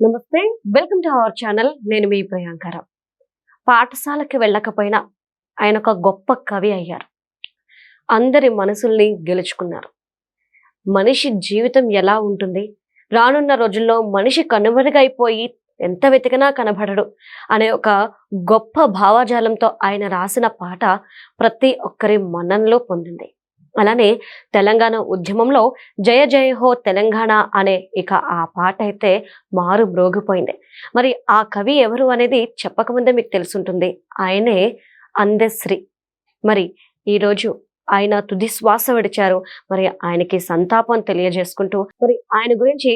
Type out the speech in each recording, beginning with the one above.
నమస్తే welcome to our channel. నేను మీ ప్రియాంకర పాఠశాలకి వెళ్ళకపోయినా ఆయన ఒక గొప్ప కవి అయ్యారు. అందరి మనసుల్ని గెలుచుకున్నారు. మనిషి జీవితం ఎలా ఉంటుంది? రానున్న రోజుల్లో మనిషి కనుమరుగైపోయి ఎంత వెతికినా కనబడడు అనే ఒక గొప్ప భావజాలంతో ఆయన రాసిన పాట ప్రతి ఒక్కరి మన్ననలో పొందింది. అలానే తెలంగాణ ఉద్యమంలో జయ జయ హో తెలంగాణ అనే ఇక ఆ పాట అయితే మారు మ్రోగిపోయింది. మరి ఆ కవి ఎవరు అనేది చెప్పకముందే మీకు తెలుసుంటుంది. ఆయనే అందశ్రీ మరి ఈరోజు ఆయన తుది శ్వాస విడిచారు. మరి ఆయనకి సంతాపం తెలియజేసుకుంటూ మరి ఆయన గురించి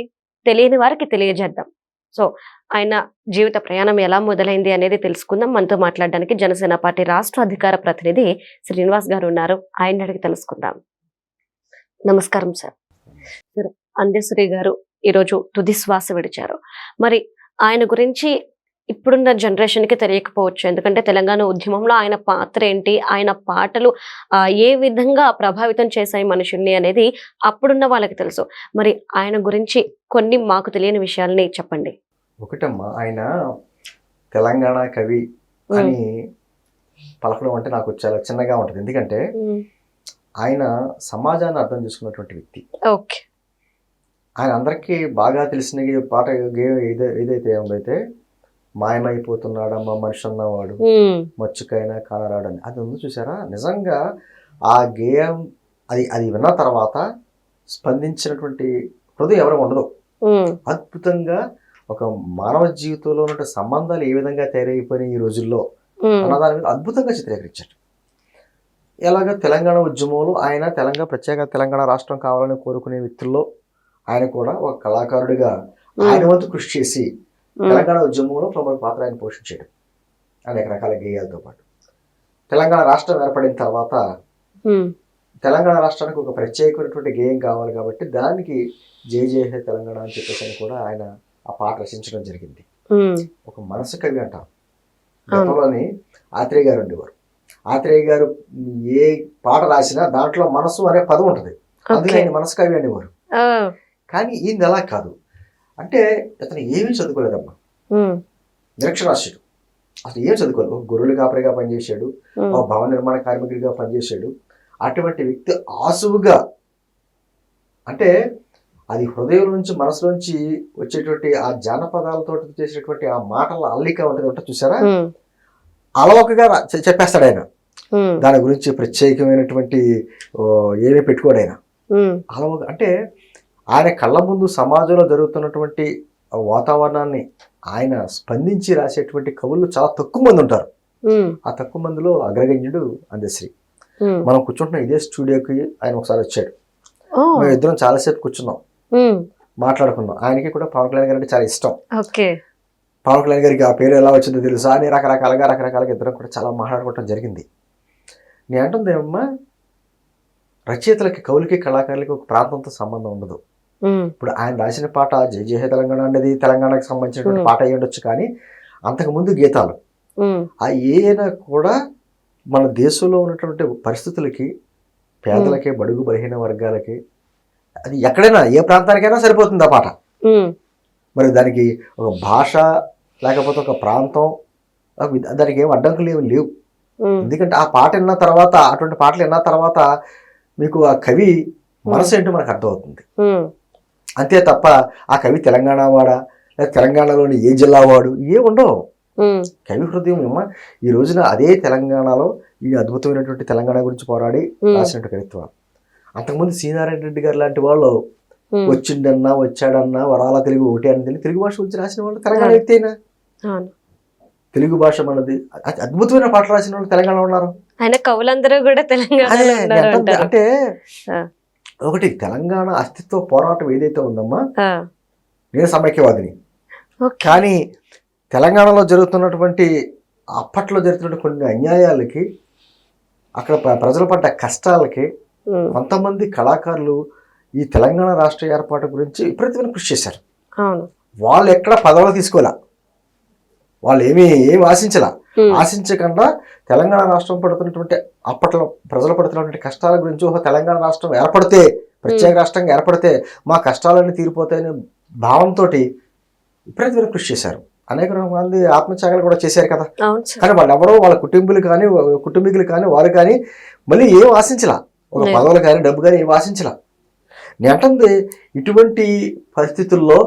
తెలియని వారికి తెలియజేద్దాం. సో ఆయన జీవిత ప్రయాణం ఎలా మొదలైంది అనేది తెలుసుకుందాం. మనతో మాట్లాడడానికి జనసేన పార్టీ రాష్ట్ర అధికార ప్రతినిధి శ్రీనివాస్ గారు ఉన్నారు. ఆయన అడిగి తెలుసుకుందాం. నమస్కారం సార్. సార్ అందశ్రీ గారు ఈరోజు తుది శ్వాస విడిచారు. మరి ఆయన గురించి ఇప్పుడున్న జనరేషన్కి తెలియకపోవచ్చు. ఎందుకంటే తెలంగాణ ఉద్యమంలో ఆయన పాత్ర ఏంటి? ఆయన పాటలు ఏ విధంగా ప్రభావితం చేశాయి మనుషుల్ని అనేది అప్పుడున్న వాళ్ళకి తెలుసు. మరి ఆయన గురించి కొన్ని మాకు తెలియని విషయాల్ని చెప్పండి. ఒకటమ్మా ఆయన తెలంగాణ కవి అని పలకడం అంటే నాకు చాలా చిన్నగా ఉంటుంది. ఎందుకంటే ఆయన సమాజాన్ని అర్థం చేసుకున్నటువంటి వ్యక్తి. ఓకే. ఆయన అందరికీ బాగా తెలిసిన పాట గే- ఏదై- ఏదైతే ఉందైతే మాయమైపోతున్నాడమ్మా మనిషి అన్నవాడు. మచ్చుకైనా కానరాడని అది ఉంది చూసారా? నిజంగా ఆ గేయం అది అది విన్న తర్వాత స్పందించినటువంటి హృదయం ఎవరు ఉండదు. అద్భుతంగా ఒక మానవ జీవితంలో ఉన్న సంబంధాలు ఏ విధంగా తయారైపోయినాయి ఈ రోజుల్లో అన్న దాని మీద అద్భుతంగా చిత్రీకరించాడు ఎలాగ తెలంగాణ ఉద్యమంలో ఆయన తెలంగాణ ప్రత్యేక తెలంగాణ రాష్ట్రం కావాలని కోరుకునే వ్యక్తుల్లో ఆయన కూడా ఒక కళాకారుడిగా ఆయన వంతు కృషి చేసి తెలంగాణ ఉద్యమంలో ప్రముఖ పాత్ర ఆయన పోషించాడు అనేక రకాల గేయాలతో పాటు. తెలంగాణ రాష్ట్రం ఏర్పడిన తర్వాత తెలంగాణ రాష్ట్రానికి ఒక ప్రత్యేకమైనటువంటి గేయం కావాలి కాబట్టి దానికి జై జయ హే తెలంగాణ అని చెప్పేసి కూడా ఆయన ఆ పాట రచించడం జరిగింది. ఒక మనసు కవి అంటాం. గతంలోని ఆత్రేయ గారు ఉండేవారు. ఆత్రేయ గారు ఏ పాట రాసినా దాంట్లో మనసు అనే పదం ఉంటుంది. అందులో ఆయన మనసు కవి అనేవారు. కానీ ఈయన అలా కాదు. అంటే అతను ఏమీ చదువుకోలేదమ్మా. నిరక్షరాస్యుడు. అసలు ఏం చదువుకోలేదు. ఒక గొర్రెలు కాపరిగా పనిచేశాడు. ఒక భవన నిర్మాణ కార్మికుడిగా పనిచేశాడు. అటువంటి వ్యక్తి ఆసువుగా అంటే అది హృదయం నుంచి మనసు నుంచి వచ్చేటువంటి ఆ జానపదాలతో చేసేటువంటి ఆ మాటల అల్లిక ఉంటుంది ఉంటుంది చూసారా? అలవకగా చెప్పేస్తాడు ఆయన. దాని గురించి ప్రత్యేకమైనటువంటి ఏమీ పెట్టుకోడు ఆయన. అలవక అంటే ఆయన కళ్ళ ముందు సమాజంలో జరుగుతున్నటువంటి వాతావరణాన్ని ఆయన స్పందించి రాసేటువంటి కవులు చాలా తక్కువ మంది ఉంటారు. ఆ తక్కువ మందిలో అగ్రగణ్యుడు అందశ్రీ మనం కూర్చుంటున్న ఇదే స్టూడియోకి ఆయన ఒకసారి వచ్చాడు. మేము ఇద్దరం చాలాసేపు కూర్చున్నాం. మాట్లాడుకున్నాం. ఆయనకి కూడా పవన్ కళ్యాణ్ గారు అంటే చాలా ఇష్టం. ఓకే. పవన్ కళ్యాణ్ గారికి ఆ పేరు ఎలా వచ్చిందో తెలుసా అని రకరకాలుగా రకరకాలుగా ఇద్దరం కూడా చాలా మాట్లాడుకోవటం జరిగింది. నేను అంటుంది ఏమమ్మా రచయితలకి కవులకి కళాకారులకి ఒక ప్రాంతంతో సంబంధం ఉండదు. ఇప్పుడు ఆయన రాసిన పాట జై జయ హే తెలంగాణ అనేది తెలంగాణకి సంబంధించినటువంటి పాట అయి ఉండొచ్చు కానీ అంతకుముందు గీతాలు. ఆ ఏనా కూడా మన దేశంలో ఉన్నటువంటి పరిస్థితులకి పేదలకి బడుగు బలహీన వర్గాలకి అది ఎక్కడైనా ఏ ప్రాంతానికైనా సరిపోతుంది ఆ పాట. మరి దానికి ఒక భాష లేకపోతే ఒక ప్రాంతం దానికి ఏం అడ్డంకులు ఏమి లేవు. ఎందుకంటే ఆ పాట విన్న తర్వాత అటువంటి పాటలు విన్న తర్వాత మీకు ఆ కవి మనసు ఏంటో మనకు అర్థమవుతుంది. అంతే తప్ప ఆ కవి తెలంగాణ వాడా లేదా తెలంగాణలోని ఏ జిల్లా వాడు ఏ ఉండవు. కవి హృదయం ఏమో ఈ రోజున అదే తెలంగాణలో ఈ అద్భుతమైనటువంటి తెలంగాణ గురించి పోరాడి రాసినట్టు కవిత్వం. అంతకుముందు సీనారాయణ రెడ్డి గారు లాంటి వాళ్ళు వచ్చిండన్నా వచ్చాడన్నా వరాల తెలుగు ఒకటి అని తెలియదు తెలుగు భాష గురించి రాసిన వాళ్ళు తెలంగాణ వ్యక్తి అయినా తెలుగు భాష మనది అద్భుతమైన పాటలు రాసిన వాళ్ళు తెలంగాణ ఉన్నారు ఆయన కవులందరూ కూడా. అంటారు. అంటే. ఒకటి తెలంగాణ అస్తిత్వ పోరాటం ఏదైతే ఉందమ్మా నేను సమైక్యవాదిని. కానీ తెలంగాణలో జరుగుతున్నటువంటి అప్పట్లో జరుగుతున్న కొన్ని అన్యాయాలకి అక్కడ ప్ర- ప్రజలు పడ్డ కష్టాలకి కొంతమంది కళాకారులు ఈ తెలంగాణ రాష్ట్ర ఏర్పాటు గురించి విపరీతమైన కృషి చేశారు. వాళ్ళు ఎక్కడ పదవులు తీసుకోలే? వాళ్ళు ఏమీ ఏమి ఆశించలా? ఆశించకుండా తెలంగాణ రాష్ట్రం పడుతున్నటువంటి అప్పట్లో ప్రజలు పడుతున్నటువంటి కష్టాల గురించి ఒక తెలంగాణ రాష్ట్రం ఏర్పడితే ప్రత్యేక రాష్ట్రంగా ఏర్పడితే మా కష్టాలన్నీ తీరిపోతాయనే భావంతో విపరీతమైన కృషి చేశారు. అనేక మంది ఆత్మత్యాగాలు కూడా చేశారు కదా. కానీ వాళ్ళు ఎవరో వాళ్ళ కుటుంబీకులు కానీ కుటుంబీకులు కానీ వారు కానీ మళ్ళీ ఏం ఆశించలా? ఒక. పదవులు కానీ డబ్బు కానీ ఆశించలా? నేను అంటుంది ఇటువంటి పరిస్థితుల్లో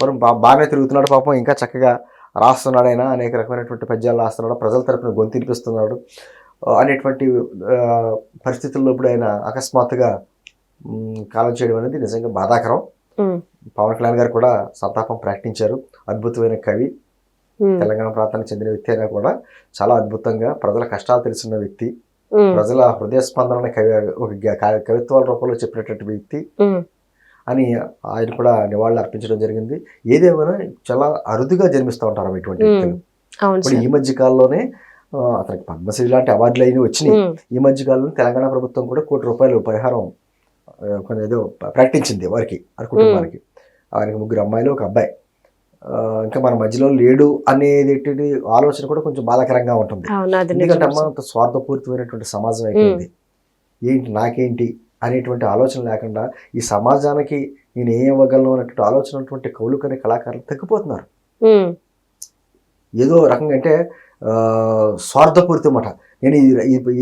మనం బా బాగానే తిరుగుతున్నాడు పాపం ఇంకా చక్కగా రాస్తున్నాడు ఆయన అనేక రకమైనటువంటి పద్యాలు రాస్తున్నాడు ప్రజల తరపున గొంతు వినిపిస్తున్నాడు ఆ, అనేటువంటి పరిస్థితుల్లో ఇప్పుడు ఆయన అకస్మాత్తుగా కాలం చేయడం అనేది నిజంగా బాధాకరం. పవన్ కళ్యాణ్ గారు కూడా సంతాపం ప్రకటించారు. అద్భుతమైన కవి. తెలంగాణ ప్రాంతానికి చెందిన వ్యక్తి అయినా కూడా చాలా అద్భుతంగా ప్రజల కష్టాలు తెలిసిన వ్యక్తి. ప్రజల హృదయ స్పందన కవి ఒక కవిత్వాల రూపంలో చెప్పినటువంటి వ్యక్తి అని ఆయన కూడా నివాళులు అర్పించడం జరిగింది. ఏదేమైనా చాలా అరుదుగా జన్మిస్తూ ఉంటారు ఇటువంటి వ్యక్తులు. ఇప్పుడు ఈ మధ్య కాలంలోనే అతనికి పద్మశ్రీ లాంటి అవార్డులు అయినవి వచ్చినాయి. ఈ మధ్య కాలంలో తెలంగాణ ప్రభుత్వం కూడా కోటి రూపాయలు పరిహారం కొన్ని ఏదో ప్రకటించింది వారికి వారి కుటుంబానికి. ఆయనకి ముగ్గురు అమ్మాయిలు ఒక అబ్బాయి. ఇంకా మన మధ్యలో లేడు అనేది ఆలోచన కూడా కొంచెం బాధాకరంగా ఉంటుంది. ఎందుకంటే అమ్మ. అంత స్వార్థపూరితమైనటువంటి సమాజం అయిపోయింది. ఏంటి నాకేంటి అనేటువంటి ఆలోచన లేకుండా ఈ సమాజానికి నేను ఏం ఇవ్వగలను అనేటువంటి ఆలోచన కవులు కానీ కళాకారులు తగ్గిపోతున్నారు. ఏదో రకంగా అంటే ఆ, స్వార్థపూరితం అన్నమాట నేను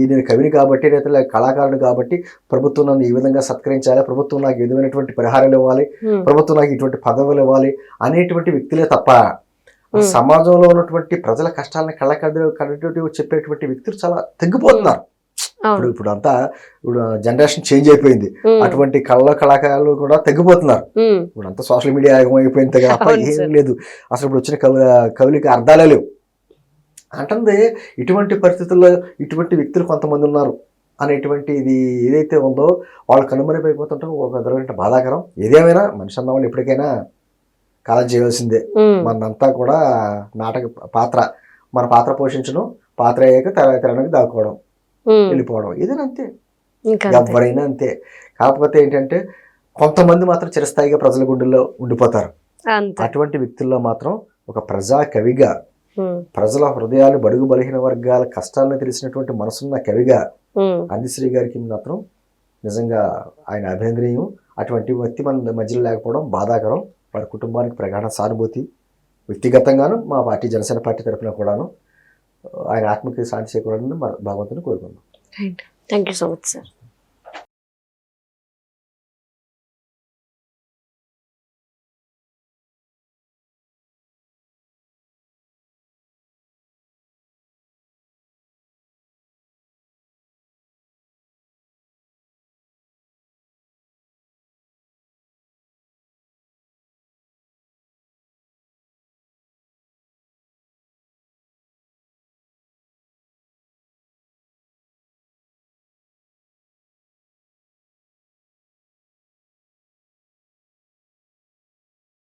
నేను కవిని కాబట్టి లేదా కళాకారుని కాబట్టి ప్రభుత్వం నన్ను ఈ విధంగా సత్కరించాలి ప్రభుత్వం నాకు విధమైనటువంటి పరిహారాలు ఇవ్వాలి ప్రభుత్వం నాకు ఇటువంటి పదవులు ఇవ్వాలి అనేటువంటి వ్యక్తులే తప్ప. సమాజంలో ఉన్నటువంటి ప్రజల కష్టాలను కళ్ళకడ్డు కళ్ళటువంటి చెప్పేటువంటి వ్యక్తులు చాలా తగ్గిపోతున్నారు. ఇప్పుడు ఇప్పుడు అంతా ఇప్పుడు జనరేషన్ చేంజ్ అయిపోయింది. అటువంటి కళ్ళ కళాకారులు కూడా తగ్గిపోతున్నారు. ఇప్పుడు అంతా సోషల్ మీడియా అయిపోయింది తప్ప ఏం. లేదు. అసలు ఇప్పుడు వచ్చిన కవి కవులకి అర్థాలే లేవు. అంటుంది ఇటువంటి పరిస్థితుల్లో ఇటువంటి వ్యక్తులు కొంతమంది ఉన్నారు. అనేటువంటి ఇది ఏదైతే ఉందో వాళ్ళు కనుమరుగైపోతుంటాం ఒక విధమైన బాధాకరం. ఏదేమైనా మనిషి అన్న వాళ్ళు ఎప్పటికైనా కాలం చేయవలసిందే. మనంతా కూడా నాటక పాత్ర మన పాత్ర పోషించడం పాత్ర అయ్యాక తెర తెరడానికి దాక్కోవడం వెళ్ళిపోవడం ఏదైనా అంతే. ఎవరైనా అంతే. కాకపోతే ఏంటంటే కొంతమంది మాత్రం చిరస్థాయిగా ప్రజల గుండెల్లో ఉండిపోతారు. అటువంటి వ్యక్తుల్లో మాత్రం ఒక ప్రజా కవిగా ప్రజల హృదయాలు బడుగు బలహీన వర్గాల కష్టాలను తెలిసినటువంటి మనసున్న కవిగా అందిశ్రీ గారికి మాత్రం నిజంగా ఆయన అభినందనీయం. అటువంటి వ్యక్తి మన మధ్యలో లేకపోవడం బాధాకరం. వారి కుటుంబానికి ప్రగాఢ సానుభూతి. వ్యక్తిగతంగాను మా పార్టీ జనసేన పార్టీ తరఫున కూడాను ఆయన ఆత్మకి శాంతి చేకూరాలని మన భగవంతుని కోరుకుందాం thank you so much sir